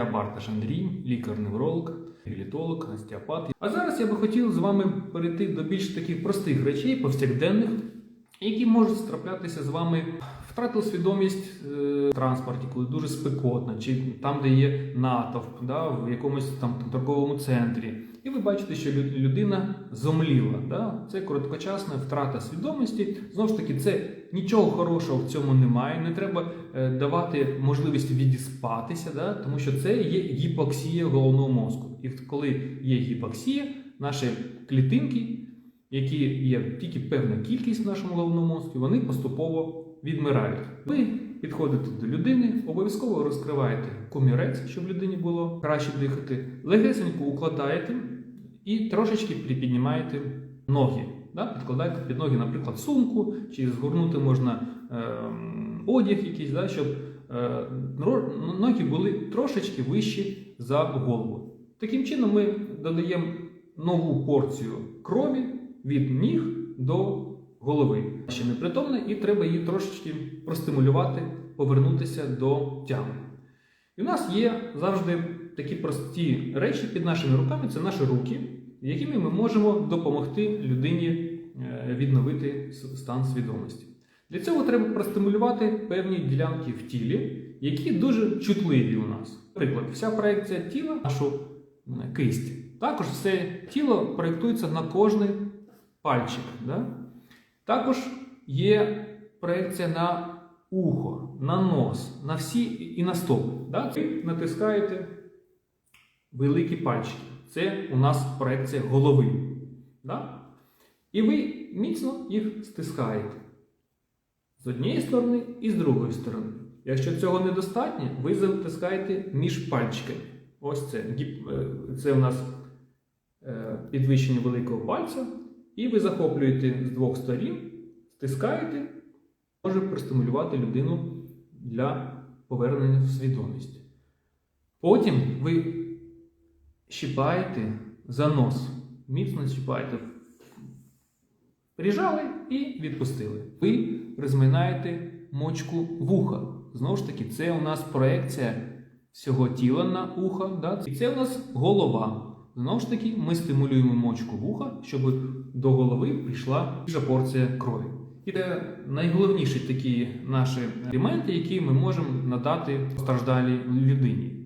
Я Барташ Андрій, лікар-невролог, реабілітолог, остеопат. А зараз я би хотів з вами перейти до більш таких простих речей, повсякденних, які можуть страплятися з вами. Втратив свідомість е, в транспорті, коли дуже спекотно, чи там, де є натовп, да, в якомусь там торговому центрі. І ви бачите, що людина зомліла. Да? Це короткочасна втрата свідомості. Знову ж таки, це нічого хорошого в цьому немає. Не треба е, давати можливість відіспатися, да? тому що це є гіпоксія головного мозку. І коли є гіпоксія, наші клітинки, які є тільки певна кількість в нашому головному мозку, вони поступово відмирають. Ви підходите до людини, обов'язково розкриваєте комірець, щоб людині було краще дихати, легесенько укладаєте і трошечки припіднімаєте ноги. Да? Підкладаєте під ноги, наприклад, сумку, чи згорнути можна ем, одяг якийсь, да? щоб е, ноги були трошечки вищі за голову. Таким чином ми додаємо нову порцію крові від ніг до голови. Ще непритомна, і треба її трошечки простимулювати, повернутися до тями. І у нас є завжди такі прості речі під нашими руками це наші руки, якими ми можемо допомогти людині е, відновити стан свідомості. Для цього треба простимулювати певні ділянки в тілі, які дуже чутливі у нас. Наприклад, вся проекція тіла, нашу кисть. Також все тіло проєктується на кожний пальчик. Да? Також є проекція на ухо, на нос, на всі і на стоп. Да? Ви натискаєте великі пальчики. Це у нас проекція голови. Да? І ви міцно їх стискаєте з однієї сторони і з другої сторони. Якщо цього недостатньо, ви затискаєте між пальчиками. Ось це. Е, Це у нас е, підвищення великого пальця. І ви захоплюєте з двох сторін, стискаєте, може простимулювати людину для повернення в свідомість. Потім ви щипаєте за нос, міцно щипаєте, прижали і відпустили. Ви розминаєте мочку вуха. Знову ж таки, це у нас проекція всього тіла на ухо. Да? І це у нас голова. Знову ж таки, ми стимулюємо мочку вуха, щоб до голови прийшла більша порція крові. І це найголовніші такі наші елементи, які ми можемо надати постраждалій людині.